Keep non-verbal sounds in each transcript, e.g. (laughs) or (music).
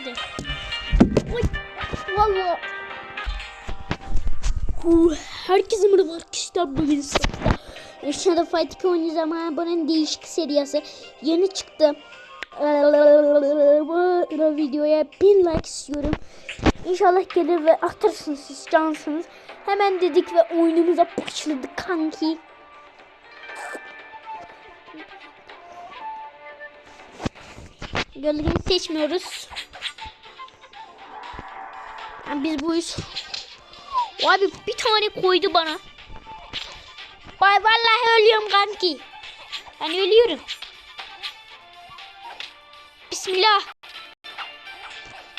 nerede? Oy. Valla. Herkese merhaba arkadaşlar bugün sınıfta Shadow Fight 2 oynuyoruz ama bunun değişik serisi yeni çıktı Bu videoya 1000 like istiyorum İnşallah gelir ve atarsınız siz cansınız Hemen dedik ve oyunumuza başladık kanki Gölgeni seçmiyoruz Biz bu iş Abi bir tane koydu bana. Vay vallahi ölüyorum kanki. Ben ölüyorum. Bismillah.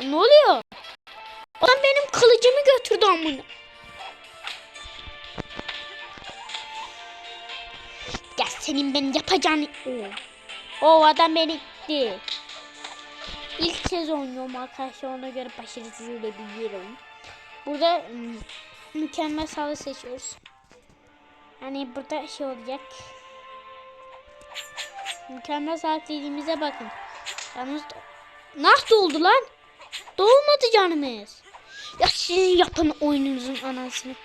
Ne oluyor? Adam benim kılıcımı götürdü amına. Ya senin ben yapacağını... Oo. O adam beni gitti. İlk kez oynuyorum arkadaşlar ona göre başarısız biliyorum. Burada mükemmel sağlığı seçiyoruz. Hani burada şey olacak. Mükemmel sağlık dediğimize bakın. Yalnız nasıl oldu lan? Dolmadı canımız. Ya sizin yapın oyununuzun anasını.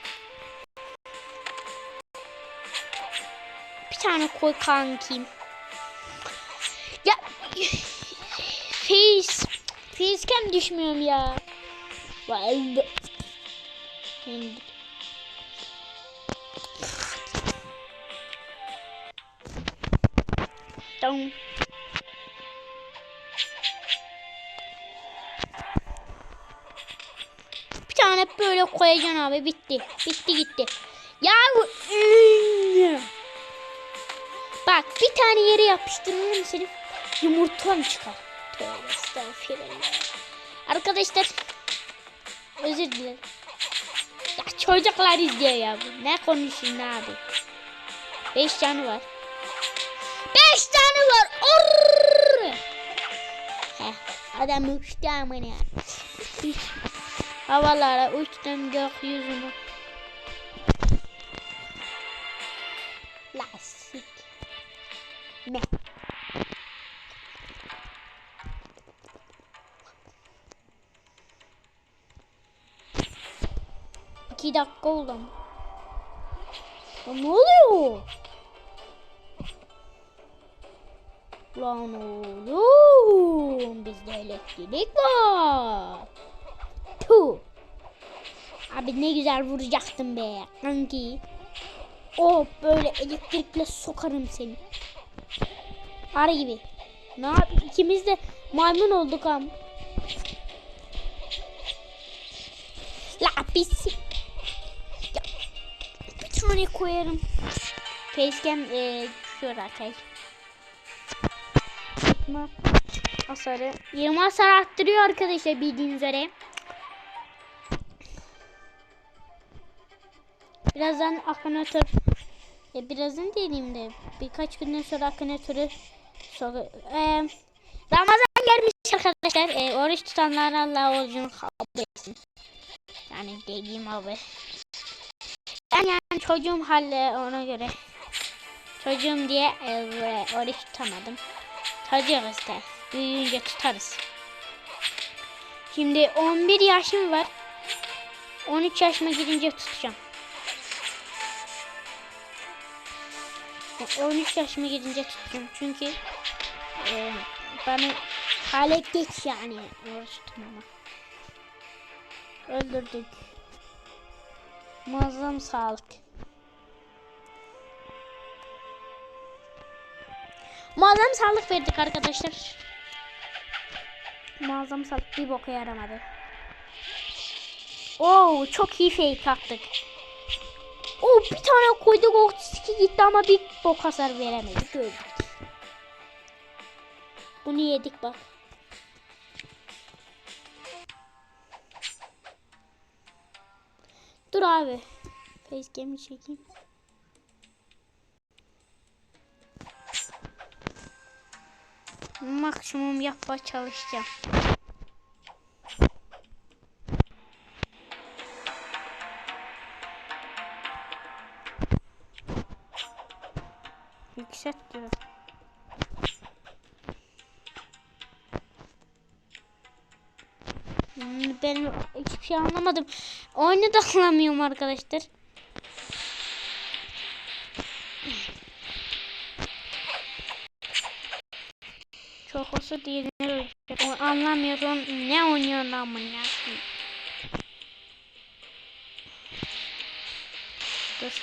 Bir tane koy kankim. Ya face facecam düşmüyorum ya. Vay. Tamam. Bir tane böyle koyacaksın abi bitti. Bitti gitti. Ya Bak bir tane yere yapıştırırım seni yumurtan çıkar. Tövbe estağfirullah. Arkadaşlar özür dilerim. Ya çocuklar izliyor ya bu. Ne konuşayım abi. Beş canı var. Beş canı var. Orr! Heh, adam uçtu amına. Havalara uçtum gökyüzüne. Lastik. Dakika oldu. Ya ne oluyor? Lan oğlum bizde elektrik var. Tu. Abi ne güzel vuracaktım be kanki. Oh böyle elektrikle sokarım seni. Ara gibi. Ne yap? İkimiz de maymun olduk am. La pis. Tane koyarım. Facecam e, şurada arkadaşlar. Tutma hasarı. 20 hasar arttırıyor arkadaşlar bildiğiniz üzere. Birazdan akınatör e, birazdan dediğimde birkaç günden sonra akınatörü so e, Ramazan gelmiş arkadaşlar. E, oruç tutanlar Allah orucunu kabul etsin. Yani dediğim abi. Ben yani çocuğum halle ona göre. Çocuğum diye e, oruç tutamadım. Tutacağız işte. Büyüyünce tutarız. Şimdi 11 yaşım var. 13 yaşıma girince tutacağım. 13 yaşıma girince tutacağım. Çünkü e, bana hale geç yani. Oruç tutmama. Öldürdük. Muazzam sağlık. Muazzam sağlık verdik arkadaşlar. Muazzam sağlık bir boka yaramadı. Oo çok iyi fake attık. Oo bir tane koyduk o tiki gitti ama bir bok hasar veremedik öldük. Bunu yedik bak. Dur abi. Facecam'i çekeyim. Maksimum yapma çalışacağım. Ben hiçbir şey anlamadım. Oyunu da (laughs) anlamıyorum arkadaşlar. Çok olsa diğerini ölecek. Anlamıyorum. Ne oynuyor lan ya? Dur.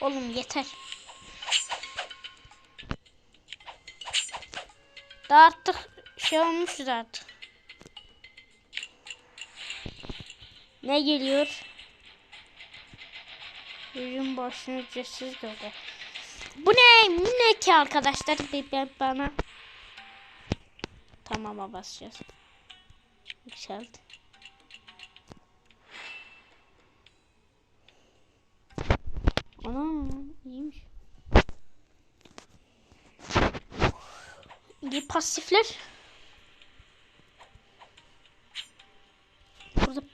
Oğlum yeter. Da artık şey olmuş artık. Ne geliyor? Ürün başına ücretsiz geldi. Bu ne? Bu ne ki arkadaşlar? Ben bana. Tamama basacağız. Yükseldi. Ana iyiymiş. İyi pasifler.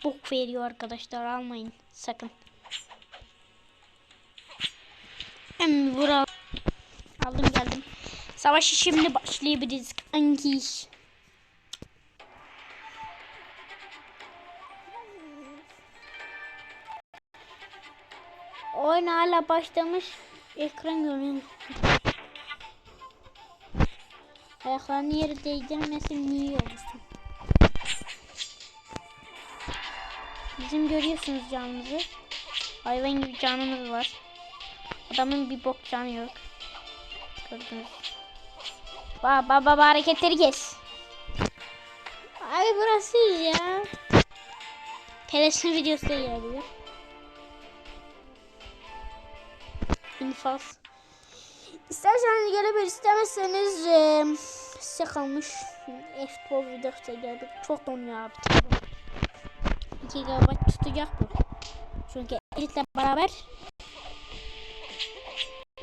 Bok veriyor arkadaşlar almayın sakın. Hem vura aldım geldim. Savaşı şimdi başlayabiliriz kanki. Oyun hala başlamış. Ekran görünüyor. Ayaklarını yere değdirmesin niye olursun. Bizim görüyorsunuz canımızı. Hayvan gibi canımız var. Adamın bir bok canı yok. Gördünüz. Baba baba baba hareketleri kes. Ay burası ya. Televizyon videosu da geliyor. İnfaz. İsterseniz gelebilir, istemezseniz e, size kalmış. F-Ball videosu da. Çok donuyor abi. 2 GB tutacak bu. Çünkü editle beraber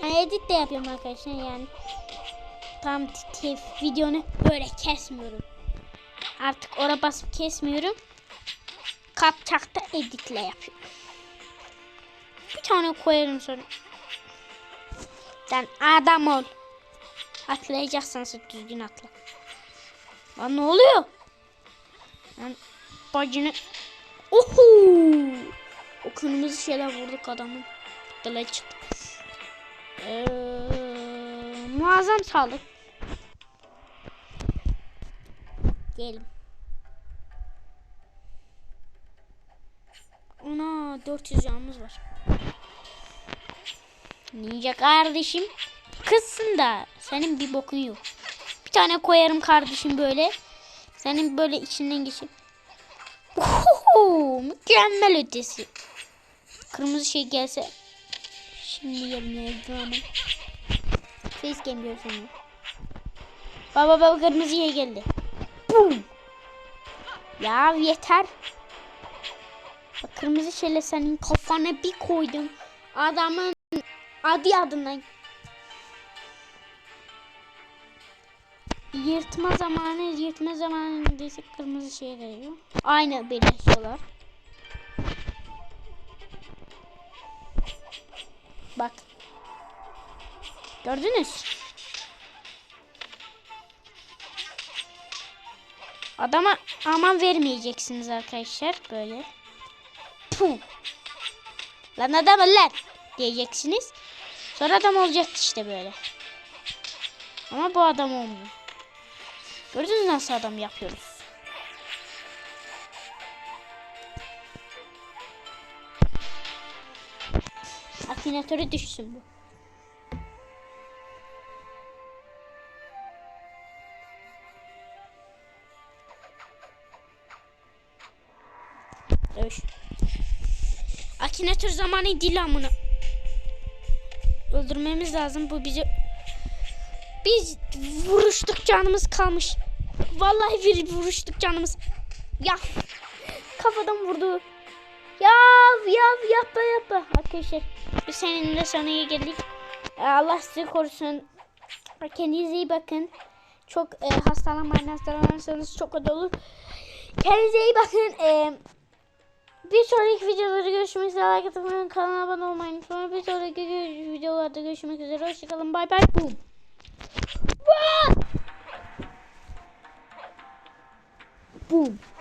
yani edit de yapıyorum arkadaşlar yani tam videonu böyle kesmiyorum. Artık ora basıp kesmiyorum. Kapçakta editle yapıyorum. Bir tane koyarım sonra. Sen adam ol. Atlayacaksan sen düzgün atla. Lan ne oluyor? Ben bacını... Oho! O kırmızı şeyler vurduk adamın. Dile çıktı. Ee, muazzam sağlık. Gelin. Ana 400 canımız var. Ninja kardeşim. Kızsın da senin bir bokun yok. Bir tane koyarım kardeşim böyle. Senin böyle içinden geçip. Oho, mükemmel ötesi. Kırmızı şey gelse. Şimdi yemin ediyorum. Facecam diyor seni. Baba baba kırmızı şey geldi. Bum. Ya yeter. Bak, kırmızı şeyle senin kafana bir koydum. Adamın adı adından. Yırtma zamanı, yırtma zamanı desek kırmızı şey geliyor. Aynı birleşiyorlar. Bak. Gördünüz? Adama aman vermeyeceksiniz arkadaşlar böyle. Puh. Lan adam lan diyeceksiniz. Sonra adam olacak işte böyle. Ama bu adam olmuyor. Gördünüz nasıl adam yapıyoruz? Akinatöre düşsün bu. Dövüş. Akinator zamanı değil amına. Öldürmemiz lazım bu bizi. Biz vuruştuk canımız kalmış. Vallahi bir vuruştuk canımız. Ya kafadan vurdu. Ya ya yapma yapma. Arkadaşlar biz seninle sonuna geldik. Ee, Allah sizi korusun. Kendinize iyi bakın. Çok e, hastalanmayın. Hastalanırsanız çok kötü olur. Kendinize iyi bakın. Ee, bir sonraki videolarda görüşmek üzere. Like atmayı, kanala abone olmayı unutmayın. Bir sonraki videolarda görüşmek üzere. Hoşçakalın. Bay bay. Boom. Boom.